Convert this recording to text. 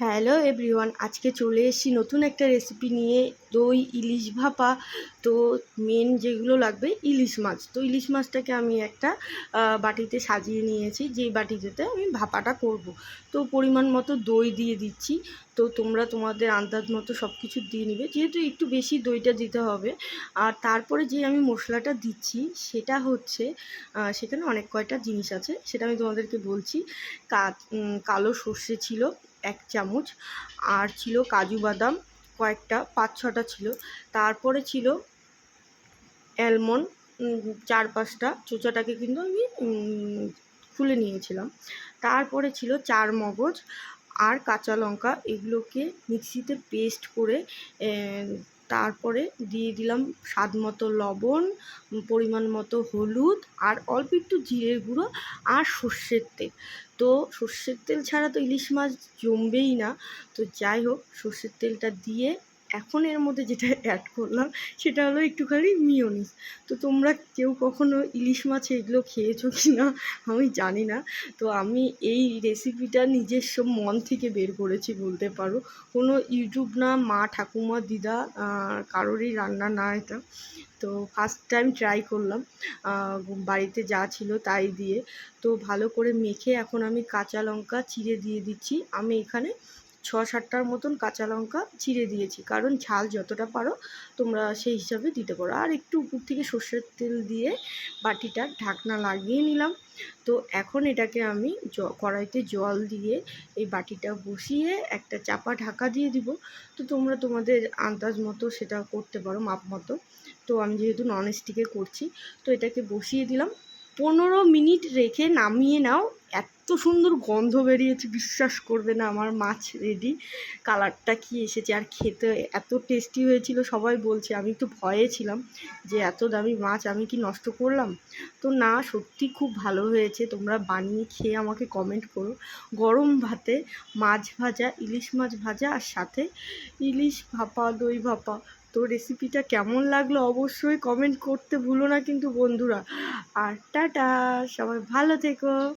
Hello everyone আজকে চলে এসেছি নতুন একটা রেসিপি নিয়ে দই, ইলিশ ভাপা, তো মেন যেগুলো লাগবে ইলিশ মাছ। তো ইলিশ মাছটাকে আমি একটা বাটিতে সাজিয়ে নিয়েছি, যেই বাটিতে আমি ভাপাটা করব। তো পরিমাণ মতো দই দিয়ে দিচ্ছি। তো তোমরা তোমাদের আন্দাজ মতো সব কিছু দিয়ে নিবে। যেহেতু একটু বেশি দইটা দিতে হবে, আর তারপরে যে আমি মশলাটা দিচ্ছি, সেটা হচ্ছে সেখানে অনেক কয়টা জিনিস আছে। সেটা আমি তোমাদেরকে বলছি। কালো সর্ষে ছিল এক চামচ। আর ছিল কাজু বাদাম, কয়েকটা, পাঁচ, ছটা ছিল। তারপরে ছিল অ্যালমন্ড চার, পাঁচটা। চোচাটাকে কিন্তু আমি খুলে নিয়েছিলাম। তারপরে ছিল চার মগজ আর কাঁচা লঙ্কা। এগুলোকে মিক্সিতে পেস্ট করে তারপরে দিয়ে দিলাম স্বাদ মতো লবণ, পরিমাণ মতো হলুদ আর অল্প একটু জিরের গুঁড়ো আর সর্ষের তেল। তো সর্ষের তেল ছাড়া তো ইলিশ মাছ জমবেই না। তো যাই হোক, সর্ষের তেলটা দিয়ে এখন এর মধ্যে যেটা অ্যাড করলাম, সেটা হলো একটুখানি মিওনিস তো তোমরা কেউ কখনো ইলিশ মাছ এগুলো খেয়েছো কি না আমি জানি না। তো আমি এই রেসিপিটা নিজস্ব মন থেকে বের করেছি বলতে পারো। কোনো ইউটিউব না, মা, ঠাকুমা, দিদা কারোরই রান্না না এটা। তো ফার্স্ট টাইম ট্রাই করলাম। বাড়িতে যা ছিল তাই দিয়ে। তো ভালো করে মেখে এখন আমি কাঁচা লঙ্কা চিড়ে দিয়ে দিচ্ছি। আমি এখানে ছ সাতটার মতন কাঁচা লঙ্কা চিড়ে দিয়েছি। কারণ ঝাল যতটা পারো তোমরা সেই হিসাবে দিতে পারো। আর একটু উপর থেকে সর্ষের তেল দিয়ে বাটিটা ঢাকনা লাগিয়ে নিলাম। তো এখন এটাকে আমি জ, কড়াইতে জল দিয়ে এই বাটিটা বসিয়ে একটা চাপা ঢাকা দিয়ে দিব। তো তোমরা তোমাদের আন্দাজ মতো সেটা করতে পারো, মাপ মতো। তো আমি যেহেতু নন স্টিকে করছি, তো এটাকে বসিয়ে দিলাম। পনেরো মিনিট রেখে নামিয়ে নাও। এত সুন্দর গন্ধ বেরিয়েছে, বিশ্বাস করবে না আমার মাছ রেডি কালারটা কি এসেছে আর খেতে এত টেস্টি হয়েছিল, সবাই বলছে। আমি একটু ভয়ে ছিলাম যে এত দামি মাছ আমি কি নষ্ট করলাম? তো না, সত্যি খুব ভালো হয়েছে। তোমরা বানিয়ে খেয়ে আমাকে কমেন্ট করো। গরম ভাতে মাছ ভাজা, ইলিশ মাছ ভাজা আর সাথে ইলিশ ভাপা, দই ভাপা তো রেসিপিটা কেমন লাগল অবশ্যই কমেন্ট করতে ভুলো না কিন্তু বন্ধুরা। আর টাটা, সবাই ভালো থেকো।